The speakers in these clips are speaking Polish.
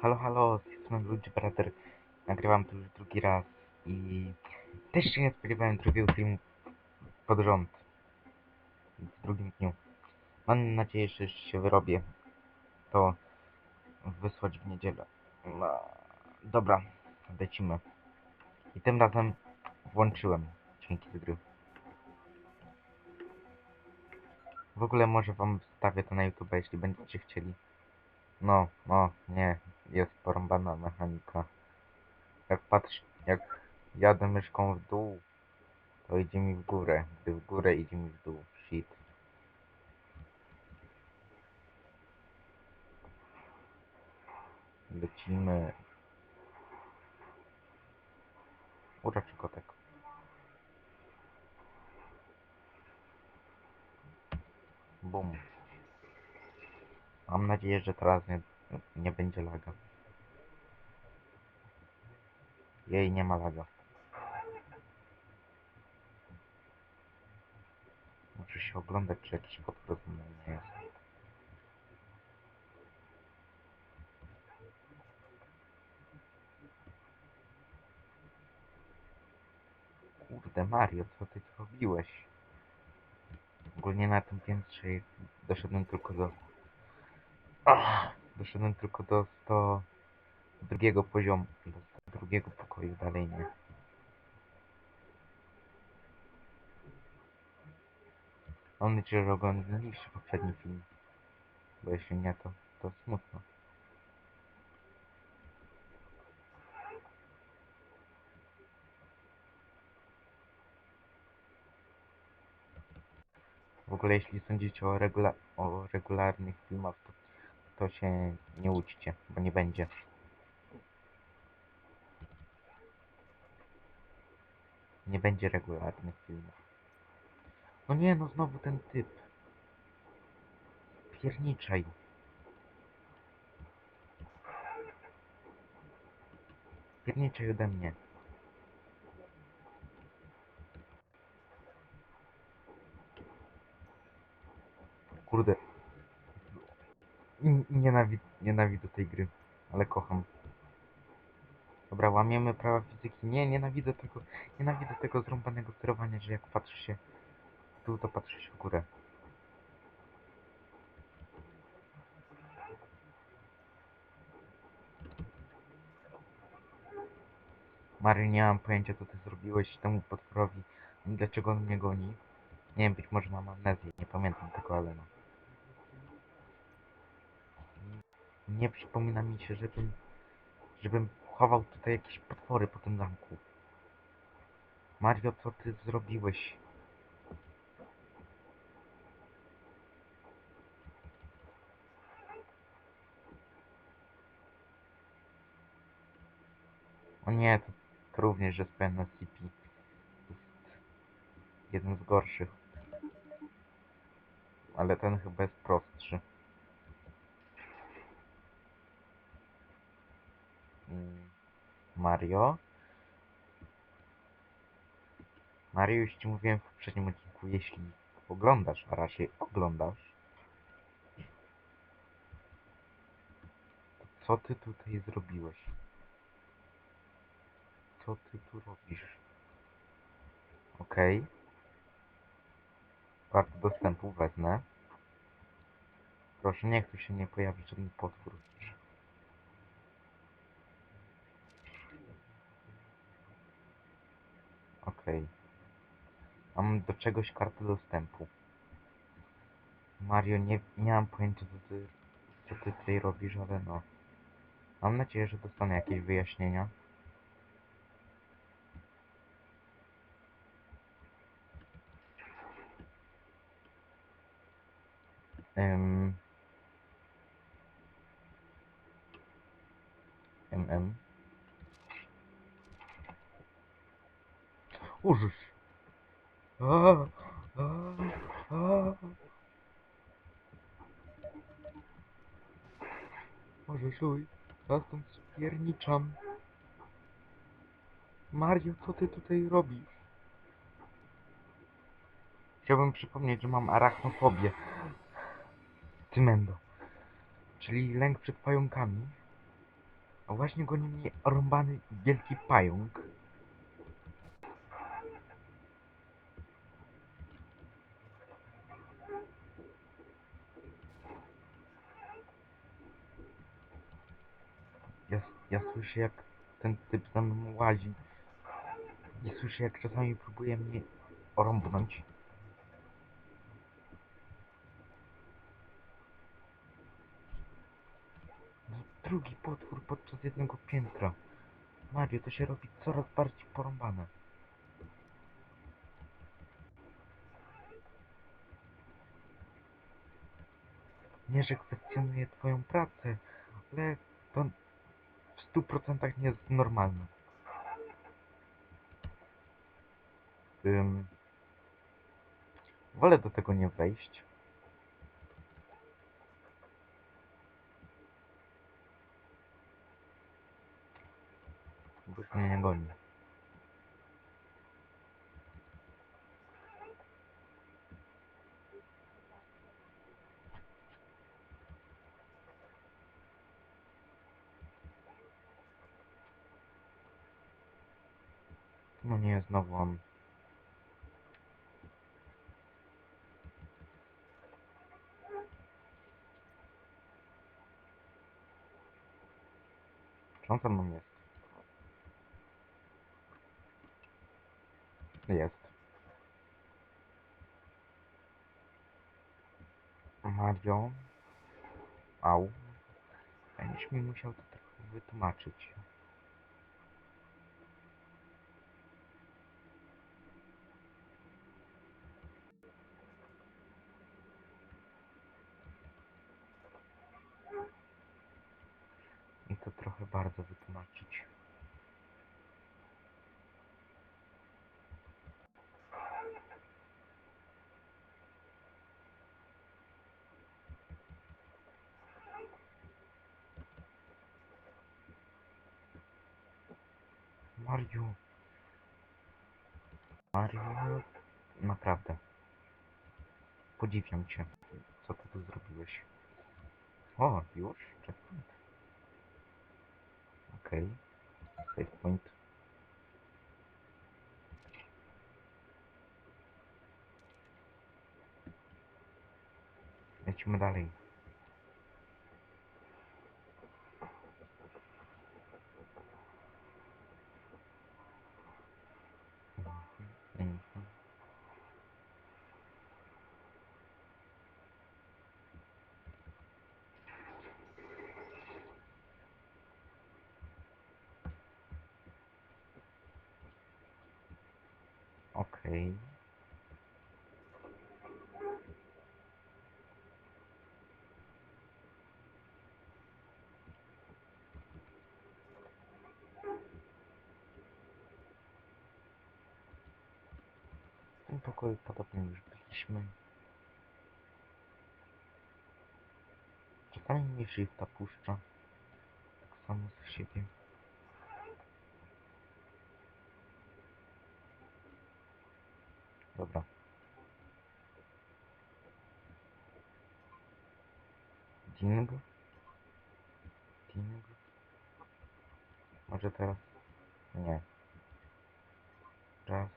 Halo, halo, z strony Luigi Brother. Nagrywam to już drugi raz i też się nie spodziewałem drugiego filmu pod rząd. W drugim dniu. Mam nadzieję, że się wyrobię to wysłać w niedzielę. No, dobra, lecimy. I tym razem włączyłem dźwięki z gry. W ogóle może wam wstawię to na YouTube, jeśli będziecie chcieli. No, no, nie, jest porąbana mechanika. Jak patrz, jak jadę myszką w dół, to idzie mi w górę. Gdy w górę idzie mi w dół. Shit. Lecimy. Uraczy kotek. Bum. Mam nadzieję, że teraz nie, nie będzie laga. Jej, nie ma laga. Muszę się oglądać, czy jakiś mną nie jest. Kurde Mario, co ty zrobiłeś? Ogólnie na tym piętrze doszedłem tylko do... Ach, doszedłem tylko do 100 drugiego poziomu, do 100 drugiego pokoju, dalej nie. Mam nadzieję, że oglądaliście poprzedni film. Bo jeśli nie, to, to smutno. W ogóle jeśli sądzicie o, regula o regularnych filmach, to, to się nie łudźcie, bo nie będzie. Nie będzie regularnych filmów. No nie, no znowu ten typ. Pierniczaj. Pierniczaj ode mnie. Kurde. N- Nienawid nienawidzę tej gry, ale kocham. Dobra, łamiemy prawa fizyki. Nie, nienawidzę tego, nienawidzę tego zrąbanego sterowania, że jak patrzy się w dół, to patrzy się w górę. Mary, nie mam pojęcia, co ty zrobiłeś temu potworowi, dlaczego on mnie goni. Nie wiem, być może mam amnezję, nie pamiętam tego, ale no. Nie przypomina mi się, żebym, żebym chował tutaj jakieś potwory po tym zamku. Mario, co ty zrobiłeś? O nie, to, to również jest pewne CP. Jeden z gorszych. Ale ten chyba jest prostszy. Mm, Mario? Mario, już ci mówiłem w poprzednim odcinku, jeśli oglądasz, a raczej oglądasz, co ty tutaj zrobiłeś? Co ty tu robisz? Okej. Kartę dostępu wezmę. Proszę, niech tu się nie pojawi żaden potwór. Okej. Mam do czegoś kartę dostępu. Mario, nie, nie mam pojęcia co ty, co ty tutaj robisz, ale no. Mam nadzieję, że dostanę jakieś wyjaśnienia. Ym... MM. A. Może żuj, ja stąd spierniczam. Mario, co ty tutaj robisz? Chciałbym przypomnieć, że mam arachnofobię. Tymendo. Czyli lęk przed pająkami. A właśnie goni mnie rąbany wielki pająk. Ja, słyszę jak ten typ za mną łazi. I słyszę jak czasami próbuje mnie orąbnąć. No, drugi potwór podczas jednego piętra. Mario, to się robi coraz bardziej porąbane. Nie, że kwestionuję twoją pracę, ale to w stu procentach nie jest normalne. Ym, wolę do tego nie wejść. Bo już mnie nie goni. No nie, znowu on. Czy on ze mną jest? Jest. Mario. Au. Będziesz mi musiał to trochę wytłumaczyć. I to trochę bardzo wytłumaczyć. Mario. Mario. Naprawdę. Podziwiam cię. Co ty tu zrobiłeś? O, już? Checkpoint. Okej. Save point. Lecimy dalej. Okej. W tym pokoju podobnie już byliśmy. Czasami mnie shifta puszcza. Tak samo z siebie. Dobra. Ding. Ding. Może teraz? Nie. Raz.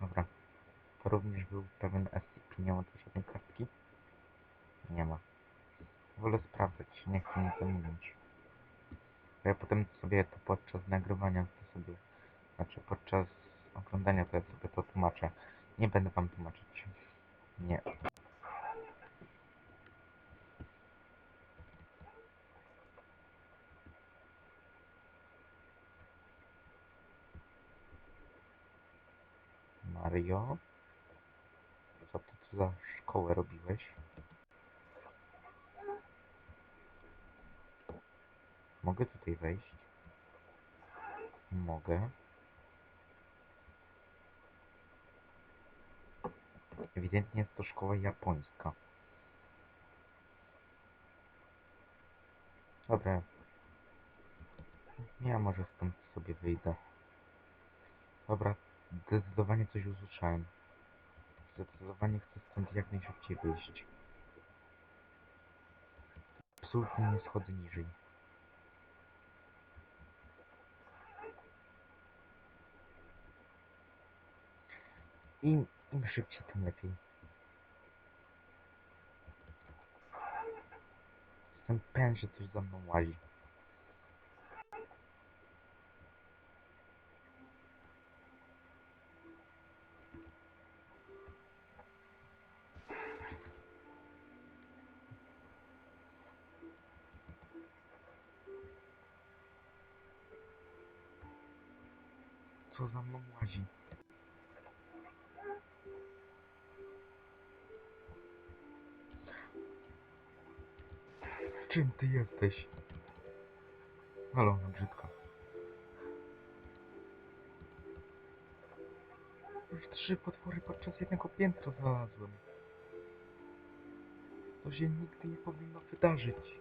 Dobra. To również był pewien SCP. Nie ma tu żadnej kartki? Nie ma. Wolę sprawdzać, nie chcę nic ominąć. Bo ja potem sobie to podczas nagrywania to sobie, znaczy podczas oglądania to ja sobie to tłumaczę. Nie będę wam tłumaczyć. Nie. Mario? Za szkołę robiłeś? Mogę tutaj wejść? Mogę. Ewidentnie jest to szkoła japońska. Dobra. Ja może stąd sobie wyjdę. Dobra, zdecydowanie coś usłyszałem. Zdecydowanie chcę stąd jak najszybciej wyjść. Absolutnie nie schodzę niżej. Im, im szybciej, tym lepiej. Jestem pewien, że coś za mną łazi. Co za mną łazi? Czym ty jesteś? Halo, no brzydko. Już trzy potwory podczas jednego piętra znalazłem. To się nigdy nie powinno wydarzyć.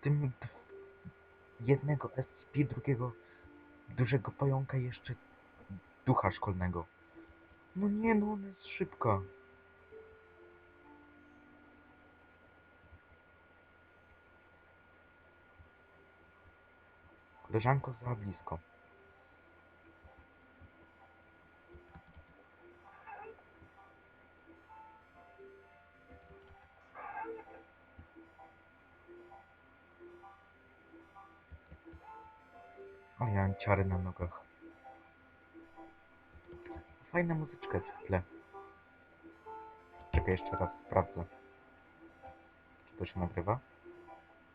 Tym jednego SCP, drugiego dużego pająka jeszcze ducha szkolnego. No nie, no ona jest szybka. Koleżanko za blisko. O, ja mam ciary na nogach. Fajna muzyczka w tle. Czekaj, jeszcze raz sprawdzę. Czy to się nagrywa?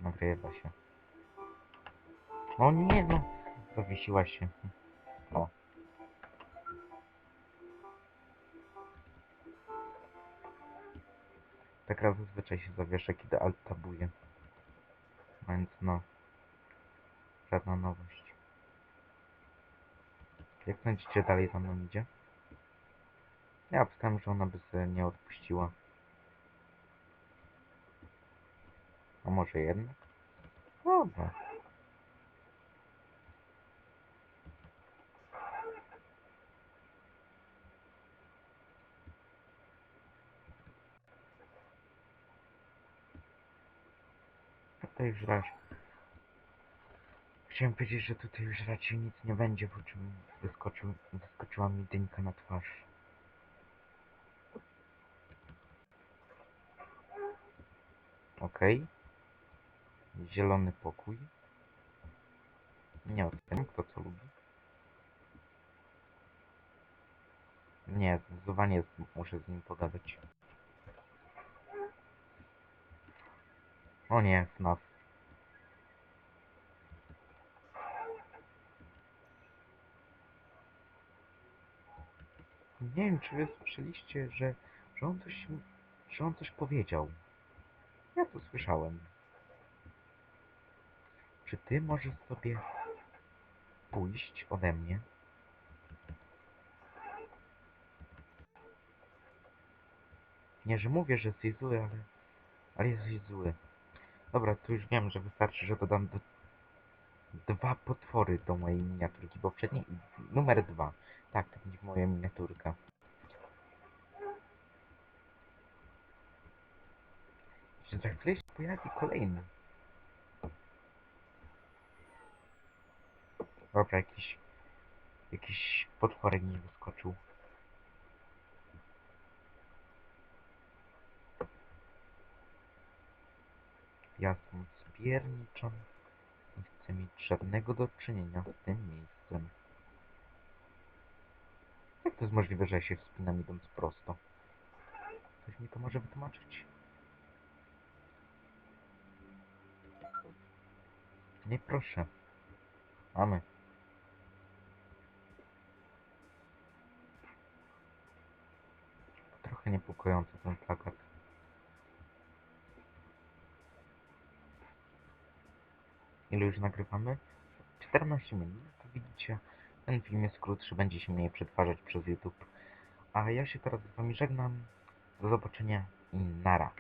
Nagrywa się. O nie no! Zawiesiła się. O. Tak raz zazwyczaj się zawiesza, kiedy alt tabuje. Więc no. Żadna nowość. Jak sądzicie, dalej za mną idzie? Ja obstałem, że ona by sobie nie odpuściła. A może jednak? Dobra. Tutaj już. Chciałem powiedzieć, że tutaj już raczej nic nie będzie, po czym wyskoczył, wyskoczyła mi dynka na twarz. Okej. Zielony pokój. Nie oceniam, kto co lubi. Nie, zdecydowanie muszę z nim pogadać. O nie, FNAF. Nie wiem, czy wy słyszeliście, że, że on coś, że on coś powiedział. Ja to słyszałem. Czy ty możesz sobie pójść ode mnie? Nie, że mówię, że jesteś zły, ale... Ale jesteś zły. Dobra, to już wiem, że wystarczy, że dodam d- dwa potwory do mojej miniaturki poprzedniej. Numer dwa. Tak, to będzie moja miniaturka. Że za chwilę się pojawi kolejny. Dobra, jakiś... Jakiś potworek mi wyskoczył. Ja stąd spierniczam. Nie chcę mieć żadnego do czynienia z tym miejscem. Jak to jest możliwe, że ja się wspinam idąc prosto? Ktoś mi to może wytłumaczyć? Nie proszę. Mamy. Trochę niepokojący ten plakat. Ile już nagrywamy? 14 minut, to widzicie, ten film jest krótszy, będzie się mniej przetwarzać przez YouTube. A ja się teraz z wami żegnam. Do zobaczenia i nara.